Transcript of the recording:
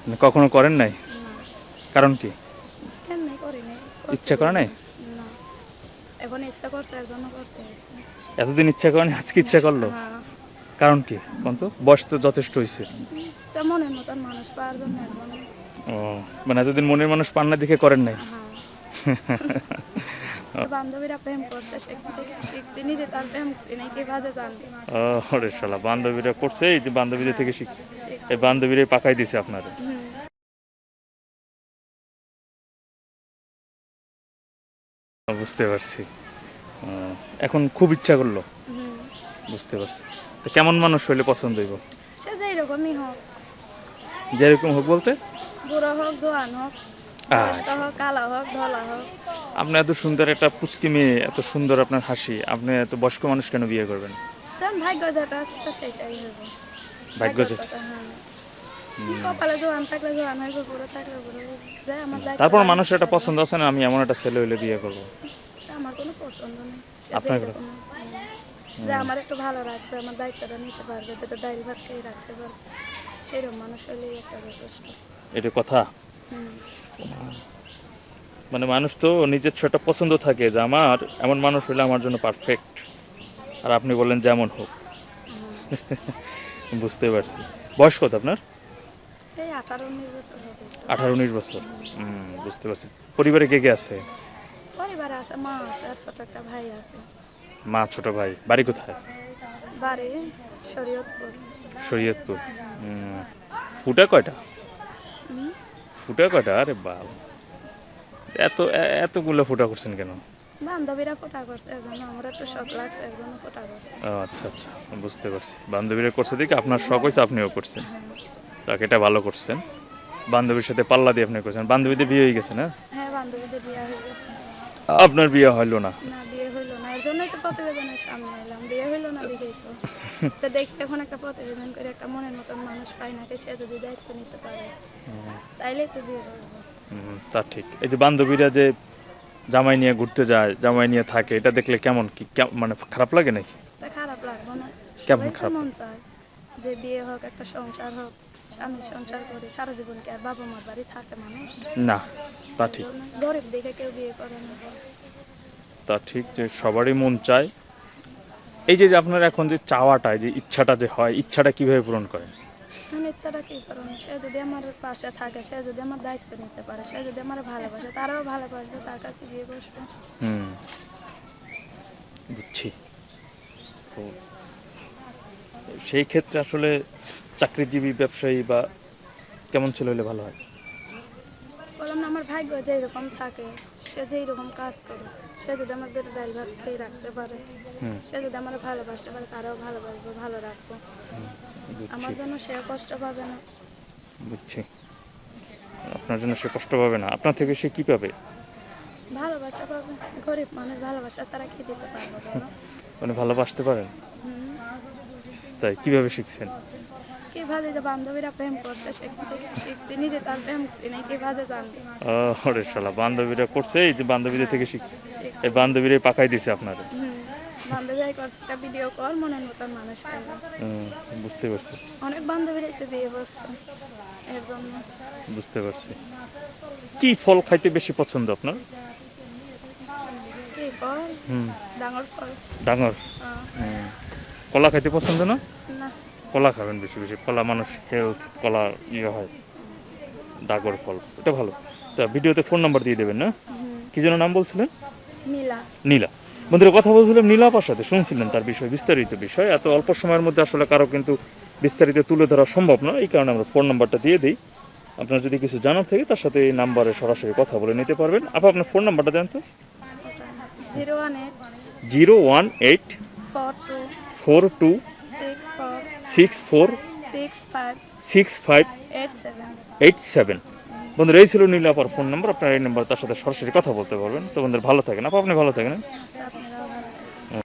মানে কখনো করেন নাই? কারণ কি? ইচ্ছা করে নাই? এখন ইচ্ছা করছে করতে এতদিন ইচ্ছা করেনি আজকে ইচ্ছা করল? কারণ কি? তো বয়স তো যথেষ্ট হয়েছে ও মানে এতদিন মনের মানুষ পান্না দেখে করেন নাই? হ্যাঁ। বান্ধবীরা প্রেম করছে সেখান নিজে তার প্রেম করি বাজে জানবে ও রে শালা বান্ধবীরা করছে এই যে বান্ধবীদের থেকে শিখছে। এই বান্ধবীরাই পাকাই দিছে আপনাদের। হুম। বুঝতে পারছি। এখন খুব ইচ্ছা করল। বুঝতে পারছি। তো কেমন মানুষ হইলে পছন্দ হইব? সে যেই রকমই হোক। যেরকম হোক বলতে? বুড়ো হোক জোয়ান হোক। হোক আপনি এত সুন্দর একটা পুচকি মেয়ে এত সুন্দর আপনার হাসি আপনি এত বয়স্ক মানুষ কেন বিয়ে করবেন? ভাগ্য যেটা যেটা তারপর মানুষের একটা পছন্দ আছে না আমি এমন একটা ছেলে হইলে বিয়ে করব? আমার কোনো পছন্দ নেই আপনার। যে আমার একটু ভালো রাখবে আমার দায়িত্বটা নিতে পারবে যেটা ডাইল ভাত খেয়ে রাখতে পারবে সেরকম মানুষ হলেই একটা যথেষ্ট এটা কথা। মানে মানুষ তো নিজের ছোট পছন্দ থাকে যে আমার এমন মানুষ হইলে আমার জন্য পারফেক্ট আর আপনি বললেন যেমন হোক। বুঝতে পারছি। বয়স কত আপনার? আঠারো উনিশ বছর বুঝতে পারছি। পরিবারে কে কে আছে? পরিবারে আছে মা আছে আর ছোট একটা ভাই আছে। মা ছোট ভাই। বাড়ি কোথায়? বাড়ি শরীয়তপুর। শরীয়তপুর। ফুটা কয়টা। ফুটা কয়টা? আরে বাবা। এত এতগুলো ফুটা করছেন কেন? বান্ধবীরা ফোটা করছে এজন্য আমার একটু শখ লাগছে এর জন্য ফোটা করছে। আচ্ছা আচ্ছা বুঝতে পারছি। বান্ধবীরা করছে দেখি আপনার শখ হয়েছে আপনিও করছেন। তাকে এটা ভালো করছেন। বান্ধবীর সাথে পাল্লা দিয়ে আপনি করছেন। বান্ধবীদের বিয়ে হয়ে গেছে না? হ্যাঁ বান্ধবীদের বিয়ে হয়ে গেছে। আপনার বিয়ে হলো না? না বিয়ে হইল না। এর জন্যই তো প্রতিবেদনের সামনে এলাম। বিয়ে হইল না দেখেই তো। তো দেখতে এখন একটা প্রতিবেদন করে একটা মনের মতন মানুষ পাই না সে যদি দায়িত্ব নিতে পারে তাইলেই তো বিয়ে করব হুম, তা ঠিক। এই যে বান্ধবীরা যে জামাই নিয়ে ঘুরতে যায় জামাই নিয়ে থাকে এটা দেখলে কেমন কি মানে খারাপ লাগে নাকি? খারাপ লাগবে না। কেমন খারাপ মন চায় যে বিয়ে হোক একটা সংসার হোক স্বামী সংসার করে সারা জীবন কি আর বাবা মার বাড়ি থাকে মানুষ? না তা ঠিক। গরিব দেখে কেউ বিয়ে করে না। তা ঠিক যে সবারই মন চায় এই যে আপনার এখন যে চাওয়াটা যে ইচ্ছাটা যে হয় ইচ্ছাটা কীভাবে পূরণ করেন? আমি ইচ্ছাটা কি করুন সে যদি আমার পাশে থাকে সে যদি আমার দায়িত্ব নিতে পারে সে যদি আমার ভালোবাসে তারাও ভালোবাসবে তার কাছে বিয়ে বসবে। হুম। বুঝছি। তো সেই ক্ষেত্রে আসলে চাকরিজীবী ব্যবসায়ী বা কেমন ছিল হলে ভালো হয়? বললাম না আমার ভাগ্য যেই রকম থাকে। সে যেই রকম কাজ করে সে যদি আমার দুটো ডাইল ভাত খেয়ে রাখতে পারে সে যদি আমার ভালোবাসতে পারে তারাও ভালোবাসবো ভালো রাখব। আমার জন্য সে কষ্ট পাবে না। বুঝছি। আপনার জন্য সে কষ্ট পাবে না। আপনার থেকে সে কি পাবে? ভালোবাসা পাবে। গরিব মানুষ ভালোবাসা ছাড়া কি দিতে পারব মানে ভালোবাসতে পারেন। তাই কীভাবে শিখছেন? কীভাবে যে বান্ধবীরা প্রেম করছে শিখছি? নিজে তার প্রেম করি নাই কীভাবে জানবে? ওরে শালা বান্ধবীরা করছে এই যে বান্ধবীদের থেকে শিখছে। এই বান্ধবীরাই পাকাই দিছে আপনাদের হুম। বান্ধবীরাই করছে একটা ভিডিও কল মনের মতন মানুষ বুঝতে পারছি। অনেক বান্ধবীরাই তো বিয়ে করছে এর জন্য। বুঝতে পারছি। কি ফল খাইতে বেশি পছন্দ আপনার? কি ফল? ডাঙর ফল। ডাঙর? কলা খাইতে পছন্দ না? না। কলা খাবেন বেশি বেশি। কলা মানুষ হেলথ কলা ইয়ে হয় ডাগর ফল এটা ভালো। তা ভিডিওতে ফোন নাম্বার দিয়ে দেবেন না। কি যেন নাম বলছিলেন? নীলা। নীলা। বন্ধুরা কথা বলছিলাম নীলাপার সাথে শুনছিলেন তার বিষয় বিস্তারিত বিষয়। এত অল্প সময়ের মধ্যে আসলে কারও কিন্তু বিস্তারিত তুলে ধরা সম্ভব না এই কারণে আমরা ফোন নাম্বারটা দিয়ে দিই। আপনার যদি কিছু জানার থাকে তার সাথে এই নাম্বারে সরাসরি কথা বলে নিতে পারবেন। আপা আপনার ফোন নাম্বারটা দেন তো। Zero one eight four two four two six four six five eight seven বন্ধুরা এই ছিল নীলাপার ফোন নাম্বার আপনার এই নাম্বার তার সাথে সরাসরি কথা বলতে পারবেন। তো বন্ধুরা ভালো থাকেন। আপা আপনি ভালো থাকেন? আচ্ছা